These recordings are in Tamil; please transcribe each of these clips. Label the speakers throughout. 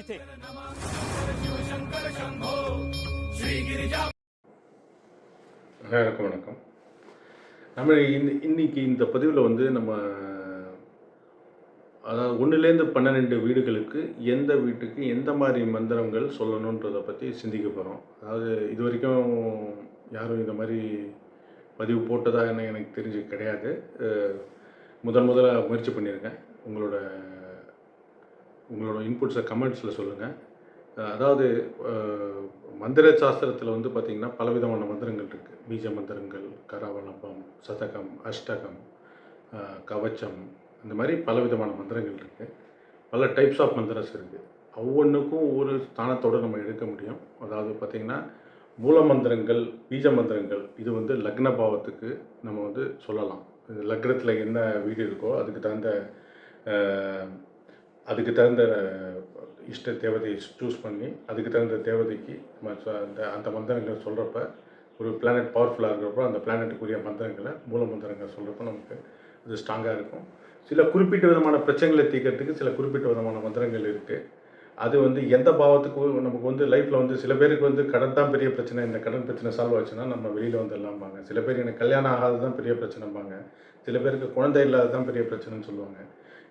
Speaker 1: इथे.
Speaker 2: வணக்கம் வணக்கம். நம்ம இன் இன்னைக்கு இந்த பதிவில் வந்து நம்ம அதாவது ஒன்றுலேருந்து பன்னிரெண்டு வீடுகளுக்கு எந்த வீட்டுக்கு எந்த மாதிரி மந்திரங்கள் சொல்லணுன்றதை பற்றி சிந்திக்க போகிறோம் அதாவது இது வரைக்கும் யாரும் இந்த மாதிரி பதிவு போட்டதாக என்ன எனக்கு தெரிஞ்சு கிடையாது. முதன் முதலாக முதல்ல முயற்சி பண்ணியிருக்கேன். உங்களோட உங்களோட இன்புட்ஸை கமெண்ட்ஸில் சொல்லுங்கள் அதாவது மந்திர சாஸ்திரத்தில் வந்து பார்த்திங்கன்னா பலவிதமான மந்திரங்கள் இருக்குது பீஜ மந்திரங்கள் கராவணப்பம் சதகம் அஷ்டகம் கவச்சம் இந்த மாதிரி பலவிதமான மந்திரங்கள் இருக்குது பல டைப்ஸ் ஆஃப் மந்திரஸ் இருக்குது ஒவ்வொன்றுக்கும் ஒவ்வொரு ஸ்தானத்தோடு நம்ம எடுக்க முடியும். அதாவது பார்த்திங்கன்னா மூல மந்திரங்கள் பீஜ மந்திரங்கள் இது வந்து லக்ன பாவத்துக்கு நம்ம வந்து சொல்லலாம். லக்னத்தில் என்ன வீடு இருக்கோ அதுக்கு தகுந்த அதுக்கு தகுந்த இஷ்ட தேவதையை சூஸ் பண்ணி அதுக்கு தகுந்த தேவதைக்கு அந்த அந்த மந்திரங்களை சொல்கிறப்ப ஒரு பிளானட் பவர்ஃபுல்லாக இருக்கிறப்போ அந்த பிளானட்டுக்குரிய மந்திரங்களை மூல மந்திரங்கள் சொல்கிறப்ப நமக்கு அது ஸ்ட்ராங்காக இருக்கும். சில குறிப்பிட்ட விதமான பிரச்சனைகளை தீர்க்கறதுக்கு சில குறிப்பிட்ட விதமான மந்திரங்கள் இருக்குது அது வந்து எந்த பாவத்துக்கும் நமக்கு வந்து லைஃப்பில் வந்து சில பேருக்கு வந்து கடன் தான் பெரிய பிரச்சனை. இந்த கடன் பிரச்சனை சால்வ் ஆச்சுன்னா நம்ம வெளியில் வந்துடலாம்பாங்க சில பேர் எனக்கு கல்யாணம் ஆகாது தான் பெரிய பிரச்சனைப்பாங்க சில பேருக்கு குழந்தை இல்லாத தான் பெரிய பிரச்சனைன்னு சொல்லுவாங்க.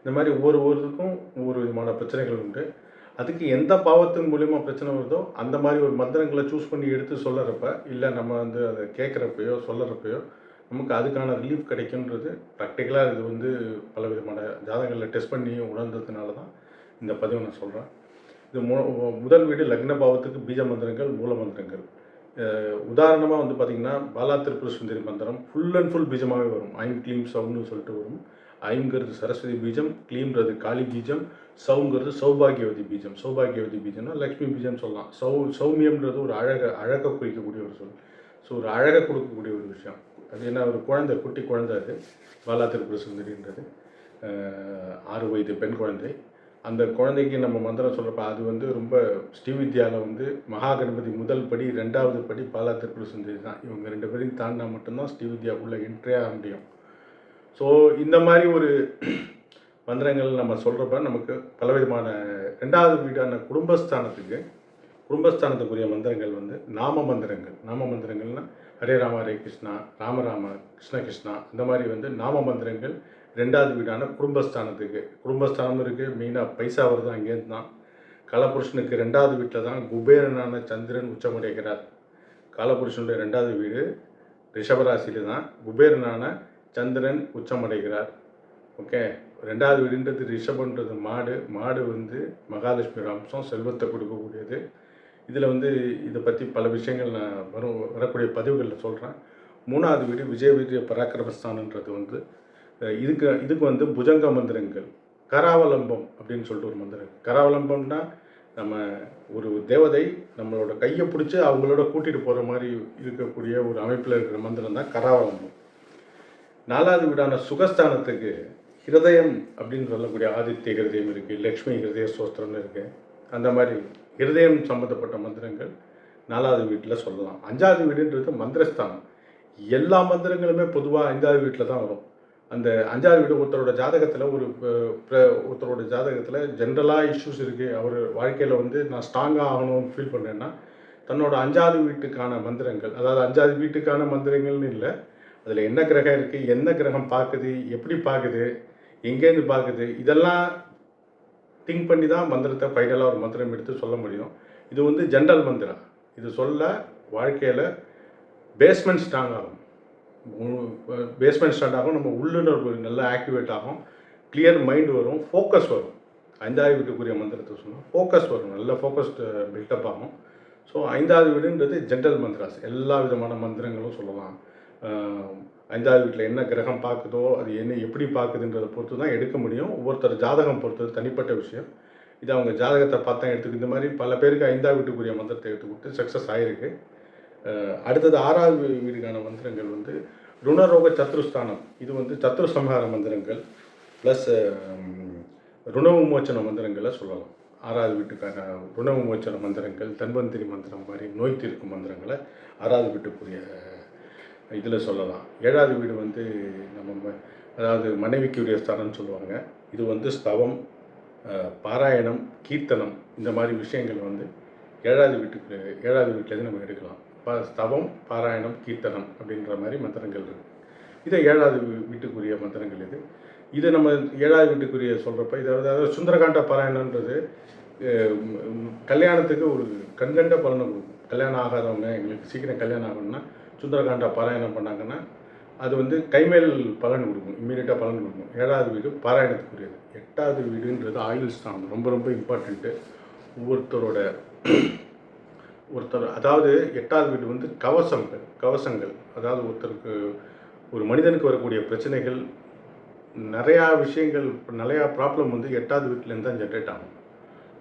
Speaker 2: இந்த மாதிரி ஒவ்வொரு ஊருக்கும் ஒவ்வொரு விதமான பிரச்சனைகள் உண்டு. அதுக்கு எந்த பாவத்தின் மூலிமா பிரச்சனை வருதோ அந்த மாதிரி ஒரு மந்திரங்களை சூஸ் பண்ணி எடுத்து சொல்லறப்ப இல்லை நம்ம வந்து அதை கேட்குறப்பையோ சொல்லறப்பையோ நமக்கு அதுக்கான ரிலீஃப் கிடைக்குன்றது ப்ராக்டிக்கலாக இது வந்து பல விதமான ஜாதகங்களில் டெஸ்ட் பண்ணி உணர்ந்ததுனால தான் இந்த பதிவை நான் சொல்கிறேன் இது மு முதல் வீடு லக்ன பாவத்துக்கு பீஜ மந்திரங்கள் மூல மந்திரங்கள். உதாரணமாக வந்து பார்த்திங்கன்னா பாலா திருப்புர சுந்தரி மந்திரம் ஃபுல் அண்ட் ஃபுல் பீஜமாகவே வரும். ஐம் க்ளீம் சவுன்னு சொல்லிட்டு வரும். ஐங்கிறது சரஸ்வதி பீஜம் க்ளீம்ன்றது காளி பீஜம் சவுங்கிறது சௌபாகியவதி பீஜம். சௌபாகியவதி பீஜம்னா லக்ஷ்மி பீஜம் சொல்லலாம். சௌ சௌமியம்ன்றது ஒரு அழக அழகை குறிக்கக்கூடிய ஒரு சொல். ஸோ ஒரு அழகை கொடுக்கக்கூடிய ஒரு விஷயம். அது என்ன ஒரு குழந்தை குட்டி குழந்தை அது. பாலாத்திருப்புர சுந்தரின்றது. ஆறு வயது பெண் குழந்தை. அந்த குழந்தைக்கு நம்ம மந்திரம் சொல்கிறப்ப அது வந்து ரொம்ப ஸ்ரீவித்யாவில் வந்து மகா கணபதி முதல் படி ரெண்டாவது படி பாலா திரிபுர சுந்தரி தான். இவங்க ரெண்டு பேரையும் தாண்டினா மட்டும்தான் ஸ்ரீவித்யாவுக்குள்ளே என்ட்ரே ஆக முடியும். ஸோ இந்த மாதிரி ஒரு மந்திரங்கள் நம்ம சொல்கிறப்ப நமக்கு பலவிதமான ரெண்டாவது வீடான குடும்பஸ்தானத்துக்கு குடும்பஸ்தானத்துக்குரிய மந்திரங்கள் வந்து நாம மந்திரங்கள். நாம மந்திரங்கள்னா ஹரே ராம ஹரே கிருஷ்ணா ராமராம கிருஷ்ண கிருஷ்ணா இந்த மாதிரி வந்து நாம மந்திரங்கள் ரெண்டாவது வீடான குடும்பஸ்தானத்துக்கு. குடும்பஸ்தானம் இருக்குது மெயினாக பைசா வருது அங்கேருந்து தான் காலபுருஷனுக்கு ரெண்டாவது வீட்டில் தான் குபேரனான சந்திரன் உச்சமடைகிறார். காலபுருஷனுடைய ரெண்டாவது வீடு ரிஷபராசியில் தான் குபேரனான சந்திரன் உச்சமடைகிறார். ஓகே? ரெண்டாவது வீடுன்றது ரிஷபன்றது மாடு. மாடு வந்து மகாலட்சுமி அம்சம் செல்வத்தை கொடுக்கக்கூடியது. இதில் வந்து இதை பற்றி பல விஷயங்கள் நான் வரும் வரக்கூடிய பதிவுகளில் சொல்கிறேன். மூணாவது வீடு விஜய விஜய பராக்கிரமஸ்தானன்றது வந்து இதுக்கு இதுக்கு வந்து புஜங்க மந்திரங்கள். கராவலம்பம் அப்படின்னு சொல்லிட்டு ஒரு மந்திரம். கராவலம்பம்னா நம்ம ஒரு தேவதை நம்மளோட கையை பிடிச்சி அவங்களோட கூட்டிகிட்டு போகிற மாதிரி இருக்கக்கூடிய ஒரு அமைப்பில் இருக்கிற மந்திரம் தான் கராவலம்பம். நாலாவது வீடான சுகஸ்தானத்துக்கு ஹிருதயம் அப்படின்னு சொல்லக்கூடிய ஆதித்ய ஹிருதயம் இருக்குது லக்ஷ்மி ஹிருதய சோஸ்திரம்னு இருக்குது அந்த மாதிரி ஹிருதயம் சம்மந்தப்பட்ட மந்திரங்கள் நாலாவது வீட்டில் சொல்லலாம். அஞ்சாவது வீடுன்றது மந்திரஸ்தானம். எல்லா மந்திரங்களுமே பொதுவாக அஞ்சாவது வீட்டில் தான் வரும். அந்த அஞ்சாவது வீடு ஒருத்தரோட ஜாதகத்தில் ஒரு ப- ஒருத்தரோட ஜாதகத்தில் ஜென்ரலாக இஷ்யூஸ் இருக்குது அவர் வாழ்க்கையில் வந்து நான் ஸ்ட்ராங்காக ஆகணும்னு ஃபீல் பண்ணேன்னா தன்னோட அஞ்சாவது வீட்டுக்கான மந்திரங்கள் அதாவது அஞ்சாவது வீட்டுக்கான மந்திரங்கள்னு இல்லை அதில் என்ன கிரகம் இருக்குது என்ன கிரகம் பார்க்குது எப்படி பார்க்குது எங்கேருந்து பார்க்குது இதெல்லாம் திங்க் பண்ணி தான் மந்திரத்தை ஃபைனலாக ஒரு மந்திரம் எடுத்து சொல்ல முடியும். இது வந்து ஜென்ரல் மந்திரம். இது சொல்ல வாழ்க்கையில் பேஸ்மெண்ட் ஸ்ட்ராங் ஆகும். பேஸ்மெண்ட் ஸ்டார்ட் ஆகும். நம்ம உள்ளுணர்வு நல்லா ஆக்டிவேட் ஆகும். கிளியர் மைண்ட் வரும் ஃபோக்கஸ் வரும். ஐந்தாவது வீட்டுக்குரிய மந்திரத்தை சொன்னால் ஃபோக்கஸ் வரும். நல்ல ஃபோக்கஸ்டு பில்டப் ஆகும். ஸோ ஐந்தாவது வீடுன்றது ஜென்ரல் மந்திராஸ் எல்லா விதமான மந்திரங்களும் சொல்லலாம். அஞ்சாவது ஐந்தாவது வீட்டில் என்ன கிரகம் பார்க்குதோ அது என்ன எப்படி பார்க்குதுன்றதை பொறுத்து தான் எடுக்க முடியும். ஒவ்வொருத்தர் ஜாதகம் பொறுத்தது தனிப்பட்ட விஷயம். இது அவங்க ஜாதகத்தை பார்த்தா எடுத்துக்கு இந்த மாதிரி பல பேருக்கு ஐந்தாவது வீட்டுக்குரிய மந்திரத்தை எடுத்துக்கிட்டு சக்ஸஸ் ஆகிருக்கு அடுத்தது ஆறாவது வீடுக்கான மந்திரங்கள் வந்து ருணரோக சத்ருஸ்தானம். இது வந்து சத்ரு சம்ஹார மந்திரங்கள் ப்ளஸ் ருண விமோச்சன மந்திரங்களை சொல்லலாம். ஆறாவது வீட்டுக்கான ருண விமோச்சன மந்திரங்கள் தன்வந்திரி மந்திரம் மாதிரி நோய் தீர்க்கும் மந்திரங்களை ஆறாவது வீட்டுக்குரிய இதில் சொல்லலாம். ஏழாவது வீடு வந்து நம்ம ம- அதாவது மனைவிக்குரிய ஸ்தானம்னு சொல்லுவாங்க. இது வந்து ஸ்தவம் பாராயணம் கீர்த்தனம் இந்த மாதிரி விஷயங்கள் வந்து ஏழாவது வீட்டுக்கு ஏழாவது வீட்டிலேருந்து நம்ம எடுக்கலாம். ப ஸ்தவம் பாராயணம் கீர்த்தனம் அப்படின்ற மாதிரி மந்திரங்கள் இருக்குது இதை ஏழாவது வீட்டுக்குரிய மந்திரங்கள் இது. இதை நம்ம ஏழாவது வீட்டுக்குரிய சொல்கிறப்ப இதை அதாவது சுந்தரகாண்ட பாராயணன்றது கல்யாணத்துக்கு ஒரு கண்கண்ட பலனை கொடுக்கும். கல்யாணம் ஆகாதவங்க எங்களுக்கு சீக்கிரம் கல்யாணம் ஆகணும்னா சுந்தரகாண்ட பாராயணம் பண்ணாங்கன்னா அது வந்து கைமேல் பலன் கொடுக்கும் இம்மீடியட்டாக பலன் கொடுக்கும். ஏழாவது வீடு பாராயணத்துக்குரியது. எட்டாவது வீடுன்றது ஆயுள் ஸ்தானம் ரொம்ப ரொம்ப இம்பார்ட்டண்ட்டு ஒவ்வொருத்தரோட ஒருத்தர் அதாவது எட்டாவது வீடு வந்து கவசங்கள் கவசங்கள். அதாவது ஒருத்தருக்கு ஒரு மனிதனுக்கு வரக்கூடிய பிரச்சனைகள் நிறையா விஷயங்கள் நிறையா ப்ராப்ளம் வந்து எட்டாவது வீட்டிலேருந்து தான் ஜென்ரேட் ஆகும்.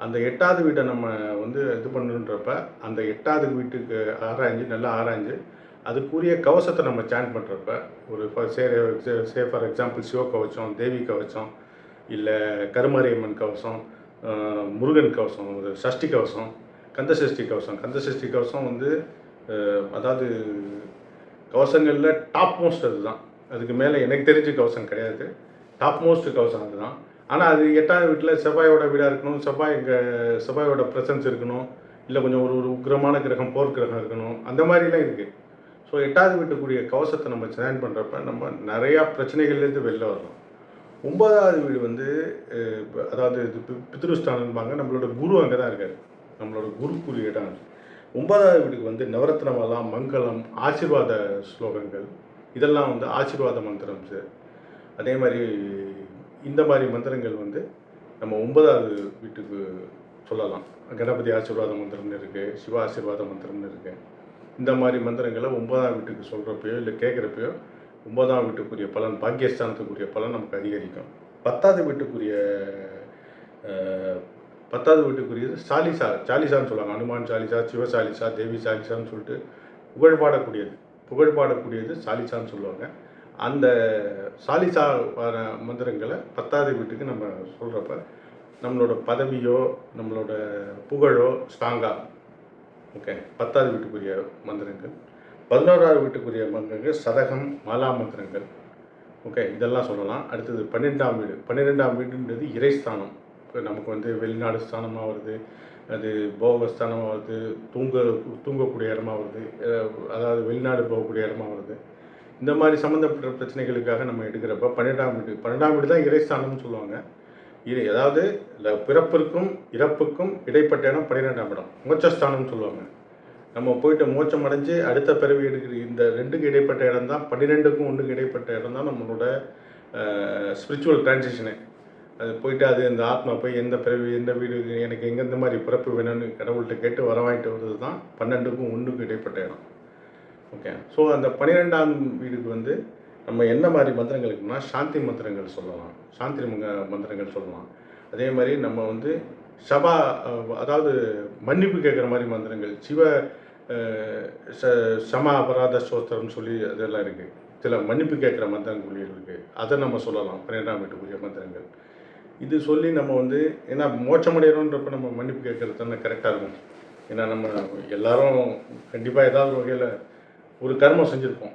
Speaker 2: அந்த எட்டாவது வீட்டை நம்ம வந்து இது பண்ணுன்றப்ப அந்த எட்டாவது வீட்டுக்கு ஆராய்ஞ்சு நல்லா ஆராய்ஞ்சு அதுக்குரிய கவசத்தை நம்ம சேன் பண்ணுறப்ப ஒரு சே சே ஃபார் எக்ஸாம்பிள் சிவ கவச்சம் தேவி கவச்சம் இல்லை கருமாரியம்மன் கவசம் முருகன் கவசம் ஒரு சஷ்டி கவசம் கந்த சஷ்டி கவசம். கந்த சஷ்டி கவசம் வந்து அதாவது கவசங்களில் டாப் மோஸ்ட் அதுதான். அதுக்கு மேலே எனக்கு தெரிஞ்ச கவசம் கிடையாது. டாப் மோஸ்ட் கவசம் அதுதான். ஆனால் அது எட்டாவது வீட்டில் செவ்வாயோட வீடாக இருக்கணும். செவ்வாய் இங்கே செவ்வாயோட ப்ரெசன்ஸ் இருக்கணும். இல்லை கொஞ்சம் ஒரு ஒரு உக்கிரமான கிரகம் போர் கிரகம் இருக்கணும். அந்த மாதிரிலாம் இருக்குது ஸோ எட்டாவது வீட்டுக்குரிய கவசத்தை நம்ம சேன் பண்ணுறப்ப நம்ம நிறையா பிரச்சனைகள்லேருந்து வெளில வரலாம் ஒன்பதாவது வீடு வந்து அதாவது இது பித்ருஸ்தானம்பாங்க. நம்மளோட குரு அங்கே தான் இருக்காரு. நம்மளோட குருக்குரிய இடம் ஒன்பதாவது வீட்டுக்கு வந்து நவரத்னமெல்லாம் மங்களம் ஆசீர்வாத ஸ்லோகங்கள். இதெல்லாம் வந்து ஆசீர்வாத மந்திரம் சார். அதே மாதிரி இந்த மாதிரி மந்திரங்கள் வந்து நம்ம ஒன்பதாவது வீட்டுக்கு சொல்லலாம். கணபதி ஆசீர்வாத மந்திரம்னு இருக்குது சிவ ஆசீர்வாத மந்திரம்னு இருக்குது இந்த மாதிரி மந்திரங்களை ஒன்பதாம் வீட்டுக்கு சொல்கிறப்பயோ இல்லை கேட்குறப்பயோ ஒன்பதாம் வீட்டுக்குரிய பலன் பாக்கியஸ்தானத்துக்குரிய பலன் நமக்கு அதிகரிக்கும். பத்தாவது வீட்டுக்குரிய பத்தாவது வீட்டுக்குரியது சாலிசா சாலிசான்னு சொல்லுவாங்க. அனுமான் சாலிசா சிவ சாலிசா தேவி சாலிசான்னு சொல்லிட்டு புகழ் பாடக்கூடியது. புகழ் பாடக்கூடியது சாலிசான்னு சொல்லுவாங்க. அந்த சாலிசா வர மந்திரங்களை பத்தாவது வீட்டுக்கு நம்ம சொல்கிறப்ப நம்மளோட பதவியோ நம்மளோட புகழோ ஸ்ட்ராங்காக ஓகே பத்தாவது வீட்டுக்குரிய மந்திரங்கள். பதினோராவது வீட்டுக்குரிய மந்திரங்கள் சதகம் மாலா மந்திரங்கள். ஓகே இதெல்லாம் சொல்லலாம். அடுத்தது பன்னிரெண்டாம் வீடு. பன்னிரெண்டாம் வீடுன்றது இறைஸ்தானம். இப்போ நமக்கு வந்து வெளிநாடு ஸ்தானமாக வருது அது போகஸ்தானமாக வருது தூங்க தூங்கக்கூடிய இடமா வருது அதாவது வெளிநாடு போகக்கூடிய இடமா வருது. இந்த மாதிரி சம்மந்தப்பட்ட பிரச்சனைகளுக்காக நம்ம எடுக்கிறப்ப பன்னெண்டாம் வீடு பன்னெண்டாம் வீடு தான் இறைஸ்தானம்னு சொல்லுவாங்க. இது அதாவது இந்த பிறப்பிற்கும் இறப்புக்கும் இடைப்பட்ட இடம் பன்னிரெண்டாம் இடம் மோட்சஸ்தானம்னு சொல்லுவாங்க. நம்ம போயிட்டு மோட்சம் அடைஞ்சு அடுத்த பிறவி எடுக்கிற இந்த ரெண்டுக்கு இடைப்பட்ட இடம் தான் பன்னிரெண்டுக்கும் ஒன்றுக்கு இடைப்பட்ட இடம் தான் நம்மளோட ஸ்பிரிச்சுவல் டிரான்சிஷனு அது போயிட்டு அது இந்த ஆத்மா போய் எந்த பிறவி எந்த வீடு எனக்கு எங்கெந்த மாதிரி பிறப்பு வேணும்னு கடவுள்கிட்ட கேட்டு வர வாங்கிட்டு வர்றது தான் பன்னெண்டுக்கும் ஒன்றுக்கும் இடைப்பட்ட இடம். ஓகே ஸோ அந்த பன்னிரெண்டாம் வீடுக்கு வந்து நம்ம என்ன மாதிரி மந்திரங்களுக்குனா சாந்தி மந்திரங்கள் சொல்லலாம். சாந்தி மங்க- மந்திரங்கள் சொல்லலாம். அதே மாதிரி நம்ம வந்து சபா அதாவது மன்னிப்பு கேட்குற மாதிரி மந்திரங்கள் சிவ ச- சம அபராத சோஸ்திரம்னு சொல்லி அதெல்லாம் இருக்குது சில மன்னிப்பு கேட்குற மந்திரங்கள் இருக்குது அதை நம்ம சொல்லலாம். பன்னிரெண்டாம் வீட்டுக்குரிய மந்திரங்கள். இது சொல்லி நம்ம வந்து ஏன்னா மோட்சமடைகிறோன்றப்ப நம்ம மன்னிப்பு கேட்குறது தானே கரெக்டாக இருக்கும். ஏன்னா நம்ம எல்லாரும் கண்டிப்பாக ஏதாவது வகையில் ஒரு கர்மம் செஞ்சுருப்போம்.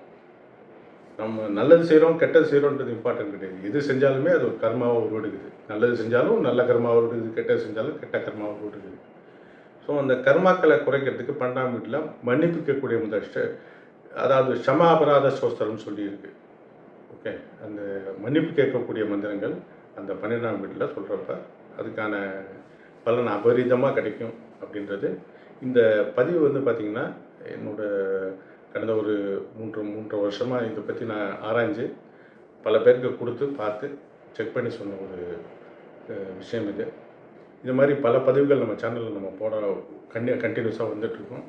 Speaker 2: நம்ம நல்லது செய்கிறோம் கெட்டது செய்கிறோன்றது இம்பார்ட்டன்ட் கிடையாது. எது செஞ்சாலுமே அது ஒரு கர்மாவை உருவெடுக்குது நல்லது செஞ்சாலும் நல்ல கர்மாவை உருவெடுக்குது கெட்டது செஞ்சாலும் கெட்ட கர்மாவை உருவெடுக்குது ஸோ அந்த கர்மாக்களை குறைக்கிறதுக்கு பன்னெண்டாம் வீட்டில் மன்னிப்பு கேட்கக்கூடிய முதல் அதாவது சம அபராத சோஸ்திரம்னு சொல்லியிருக்கு ஓகே அந்த மன்னிப்பு கேட்கக்கூடிய மந்திரங்கள் அந்த பன்னிரெண்டாம் வீட்டில் சொல்கிறப்ப அதுக்கான பலன் அபரிதமாக கிடைக்கும் அப்படின்றது. இந்த பதிவு வந்து பார்த்திங்கன்னா என்னோடய கடந்த ஒரு மூன்று மூன்று வருஷமாக இதை பற்றி நான் ஆராய்ஞ்சு பல பேருக்கு கொடுத்து பார்த்து செக் பண்ணி சொன்ன ஒரு விஷயம் இது. இது மாதிரி பல பதிவுகள் நம்ம சேனலில் நம்ம போட கண்டி கண்டினியூஸாக வந்துட்டுருக்கோம்.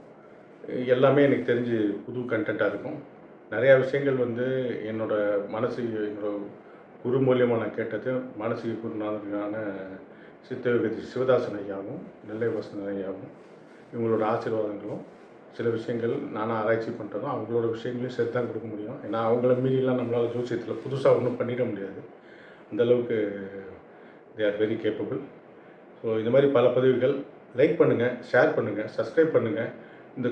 Speaker 2: எல்லாமே எனக்கு தெரிஞ்சு புது கண்டென்ட்டாக இருக்கும். நிறையா விஷயங்கள் வந்து என்னோடய மனசு என்னோடய குரு மூலியமாக நான் கேட்டது மானசீக குருநாதனான சித்தயோகதி சிவதாசன் ஐயாவும் நெல்லை வசந்தன் ஐயாவும் இவங்களோட ஆசீர்வாதங்களும் சில விஷயங்கள் நானும் ஆராய்ச்சி பண்ணுறதும் அவங்களோட விஷயங்களையும் சேர்த்து தான் கொடுக்க முடியும். ஏன்னா அவங்கள மீறிலாம் நம்மளால் ஜோசியத்தில் புதுசாக ஒன்றும் பண்ணிட முடியாது. அந்தளவுக்கு they are very capable so இந்த மாதிரி பல பதிவுகள். லைக் பண்ணுங்கள் ஷேர் பண்ணுங்கள் சப்ஸ்கிரைப் பண்ணுங்கள் இந்த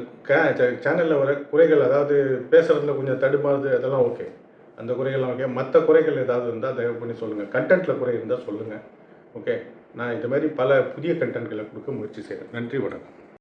Speaker 2: சேனலில் வர குறைகள் அதாவது பேசுகிறதுல கொஞ்சம் தடுமாறுது அதெல்லாம் ஓகே அந்த குறைகள்லாம் ஓகே மற்ற குறைகள் ஏதாவது இருந்தால் தயவு பண்ணி சொல்லுங்கள் கண்டென்ட்டில் குறை இருந்தால் சொல்லுங்கள் ஓகே நான் இந்த மாதிரி பல புதிய கண்டென்ட்களை கொடுக்க முயற்சி செய்கிறேன் நன்றி வணக்கம்.